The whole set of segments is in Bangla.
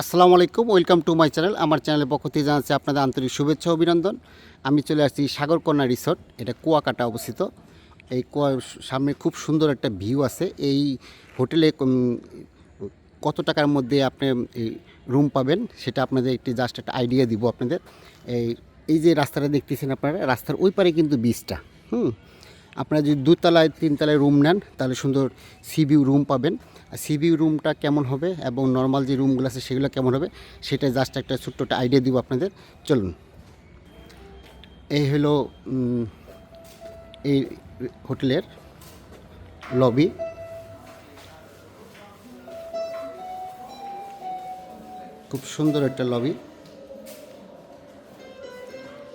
আসসালামু আলাইকুম, ওয়েলকাম টু মাই চ্যানেল। আমার চ্যানেলের পক্ষ থেকে জানাচ্ছি আপনাদের আন্তরিক শুভেচ্ছা অভিনন্দন। আমি চলে আসছি সাগরকন্যা রিসোর্ট, এটা কুয়াকাটা অবস্থিত। এই কুয়া সামনে খুব সুন্দর একটা ভিউ আছে। এই হোটেলে কত টাকার মধ্যে আপনি রুম পাবেন সেটা আপনাদের একটি জাস্ট একটা আইডিয়া দিব আপনাদের। এই এই যে রাস্তাটা দেখতেছেন আপনারা, রাস্তার ওই পারে কিন্তু বিচটা হুম আপনারা যদি দুতলায়, তিনতলায় রুম নেন, তাহলে সুন্দর সিভিউ রুম পাবেন। আর সিভিউ রুমটা কেমন হবে এবং নর্মাল যে রুমগুলো আছে সেগুলো কেমন হবে, সেটা জাস্ট একটা ছোট্ট একটা আইডিয়া দিব আপনাদের। চলুন। এই হলো এই হোটেলের লবি খুব সুন্দর একটা লবি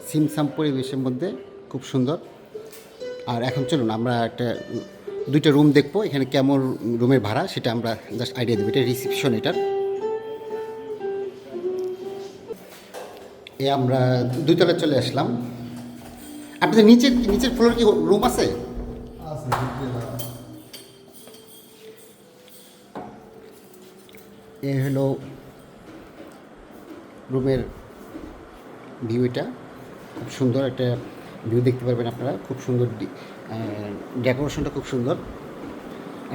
সিমসাম পরিবেশের মধ্যে খুব সুন্দর। আর এখন চলুন আমরা একটা দুইটা রুম দেখব। এখানে কেমন রুমের ভাড়া সেটা আমরা জাস্ট আইডিয়া দেবো। এটা রিসিপশন এটার। এ আমরা দুইতলা চলে আসলাম। আপনাদের নিচের নিচের ফ্লোর কি রুম আছে? এ হলো রুমের ভিউ এটা। খুব সুন্দর একটা ভিউ দেখতে পারবেন আপনারা, খুব সুন্দর ডেকোরেশনটা খুব সুন্দর।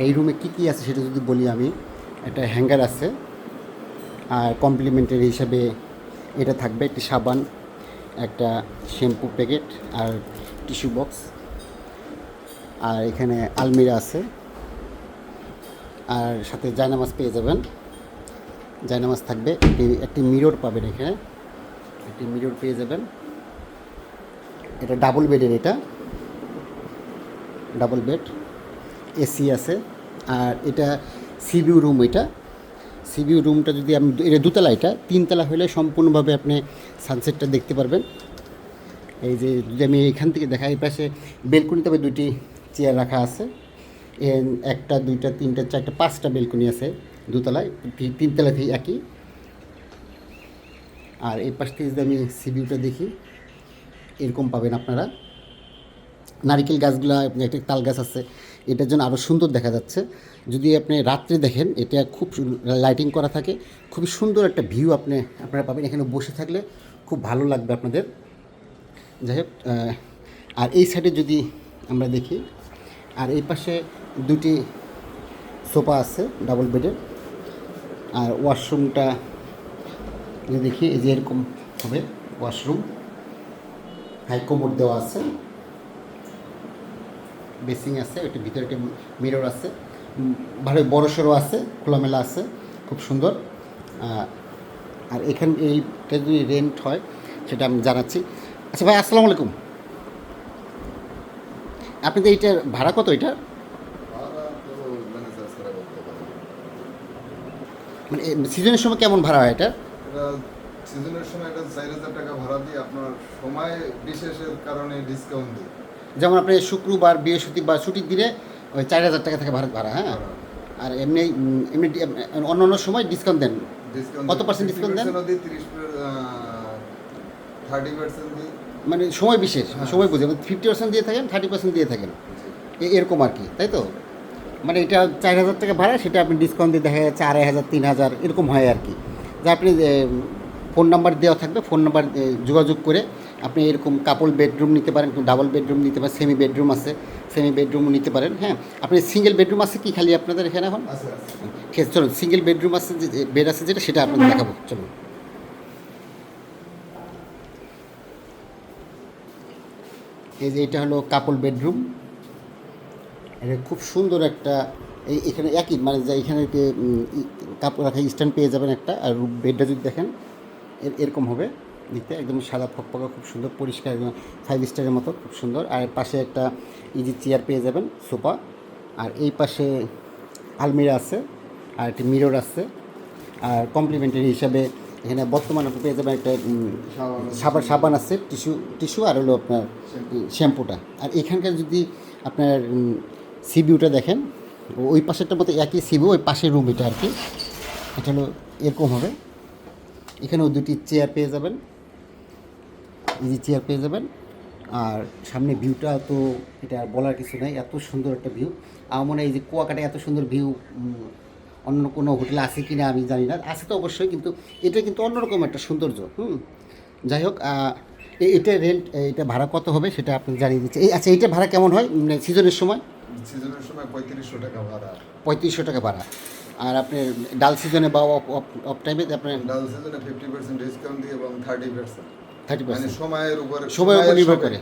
এই রুমে কী কী আছে সেটা যদি বলি আমি, একটা হ্যাঙ্গার আছে, আর কমপ্লিমেন্টারি হিসাবে এটা থাকবে একটি সাবান, একটা শ্যাম্পু প্যাকেট, আর টিস্যু বক্স, আর এখানে আলমিরা আছে, আর সাথে জায়নামাজ পেয়ে যাবেন। জায়নামাজ থাকবে, একটি একটি মিরর পাবেন এখানে, একটি মিরর পেয়ে যাবেন। এটা ডাবল বেডের এটা। ডাবল বেড এসি আছে। আর এটা সিবিউ রুম এটা। সিবিউ রুমটা যদি আমি এটা দুতলা এটা। তিনতলা হলে সম্পূর্ণভাবে আপনি সানসেটটা দেখতে পারবেন। এই যে যদি আমি এখান থেকে দেখাই, এই পাশে বেলকুনি তবে দুইটি চেয়ার রাখা আছে। একটা, দুইটা, তিনটা, চারটা, পাঁচটা বেলকুনি আছে দুতলায়। তিনতলা থেকে একই। আর এই পাশ থেকে যদি আমি সিবিউটা দেখি এরকম পাবেন আপনারা। নারিকেল গাছগুলো একটা তাল গাছ আছে, এটার জন্য আরও সুন্দর দেখা যাচ্ছে। যদি আপনি রাত্রে দেখেন, এটা খুব লাইটিং করা থাকে, খুবই সুন্দর একটা ভিউ আপনি, আপনারা পাবেন এখানে বসে থাকলে, খুব ভালো লাগবে আপনাদের। যাই হোক আর এই সাইডে যদি আমরা দেখি, আর এই পাশে দুটি সোফা আছে ডাবল বেডের আর ওয়াশরুমটা দেখি, এই যে এরকম হবে ওয়াশরুম হাই কোমোড দেওয়া আছে। বেসিং আছে একটু ভিতরে একটা মিরর আছে। ভালো বড় সড়ো আছে, খোলামেলা আছে, খুব সুন্দর। আর এখান, এইটা যদি রেন্ট হয়, সেটা আমি জানাচ্ছি। আচ্ছা ভাই, আসসালামু আলাইকুম। আপনি তো এইটার ভাড়া কত এটার মানে সিজনের সময় কেমন ভাড়া হয় এটা? এটা সিজনের সময় এটা চার হাজার টাকা ভাড়া দিয়ে আপনার সময় বিশেষের কারণে ডিসকাউন্ট দিই যেমন আপনি শুক্রবার বৃহস্পতিবার ছুটির দিনে ওই চার হাজার টাকা থেকে ভাড়া ভাড়া হ্যাঁ? আর এমনি এমনি অন্য অন্য সময় ডিসকাউন্ট দেন। কত পার্সেন্ট ডিসকাউন্ট দেন? থার্টি পার্সেন্ট দিই। মানে সময় বিশেষ হ্যাঁ। সময় বুঝে। ফিফটি পার্সেন্ট দিয়ে থাকেন থার্টি পার্সেন্ট দিয়ে থাকেন। এরকম আর কি তাই তো? মানে এটা চার হাজার টাকা ভাড়া সেটা আপনি ডিসকাউন্ট দিয়ে দেখা যাচ্ছে আড়াই হাজার তিন হাজার এরকম হয় আর কি। যা আপনি ফোন নাম্বার দেওয়া থাকবে ফোন নাম্বার যোগাযোগ করে আপনি এরকম কাপল বেডরুম নিতে পারেন ডাবল বেডরুম নিতে পারেন সেমি বেডরুম আছে সেমি বেডরুমও নিতে পারেন হ্যাঁ। আপনি সিঙ্গেল বেডরুম আছে কি খালি আপনাদের এখানে এখন? ঠিক আছে চলুন সিঙ্গেল বেডরুম আছে যে বেড আছে যেটা সেটা আপনাদের দেখাবো চলুন। এই যে এটা হলো কাপল বেডরুম এটা খুব সুন্দর একটা এই এখানে একই মানে যে এখানে কাপড় রাখা স্ট্যান্ড পেয়ে যাবেন একটা আর বেডটা যদি দেখেন এরকম হবে। দেখতে একদম সাদা ফকফকা খুব সুন্দর পরিষ্কার একদম ফাইভ স্টারের মতো খুব সুন্দর। আর পাশে একটা ইজি চেয়ার পেয়ে যাবেন সোফা আর এই পাশে আলমিরা আছে আর একটি মিরর আছে। আর কমপ্লিমেন্টারি হিসাবে এখানে বর্তমানে আপনি পেয়ে যাবেন একটা সাবান। সাবান আছে টিস্যু টিস্যু আর হলো আপনার শ্যাম্পুটা। আর এখানকার যদি আপনার সিবিউটা দেখেন ওই পাশেরটার মতো একই সিবিউ ওই পাশের রুম এটা আর কি। এটা হলো এরকম হবে। এখানেও দুটি চেয়ার পেয়ে যাবেন। ইজি চেয়ার পেয়ে যাবেন। আর সামনে ভিউটা তো এটা আর বলার কিছু নাই এত সুন্দর একটা ভিউ আমার মনে হয় এই যে কুয়াকাটা এত সুন্দর ভিউ অন্য কোনো হোটেলে আছে কি না আমি জানি না। আছে তো অবশ্যই কিন্তু এটা কিন্তু অন্যরকম একটা সৌন্দর্য হুম। যাই হোক এটা রেন্ট এটা ভাড়া কত হবে সেটা আপনি জানিয়ে দিচ্ছি। এই আচ্ছা এইটা ভাড়া কেমন হয় মানে সিজনের সময়? সিজনের সময় পঁয়ত্রিশশো টাকা ভাড়া। পঁয়ত্রিশশো টাকা ভাড়া। আর আপনার ডাল সিজনে বা অফ টাইমে আপনার ডাল সিজনে ফিফটি পার্সেন্ট ডিসকাউন্ট দিয়ে এবং থার্টি পার্সেন্ট থার্টি মানে পার্সেন্ট সময়ের উপর সময়ের উপর নির্ভর করে।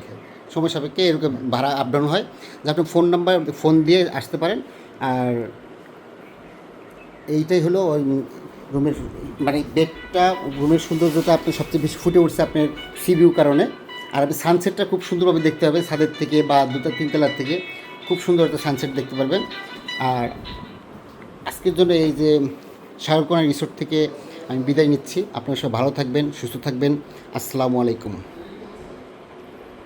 সময় সাপেক্ষে এরকম ভাড়া আপ ডাউন হয়। যে আপনি ফোন নাম্বার ফোন দিয়ে আসতে পারেন। আর এইটাই হলো ওই রুমের মানে বেডটা রুমের সৌন্দর্যটা আপনি সবচেয়ে বেশি ফুটে উঠছে আপনার সি ভিউ কারণে। আর আপনি সানসেটটা খুব সুন্দরভাবে দেখতে পাবেন ছাদের থেকে বা দুটা তিনতলার থেকে। খুব সুন্দর একটা সানসেট দেখতে পারবেন। আর আজকের জন্য এই যে শাহরুখ রিসোর্ট থেকে আমি বিদায় নিচ্ছি। আপনারা সব ভালো থাকবেন, সুস্থ থাকবেন। আসসালামু আলাইকুম।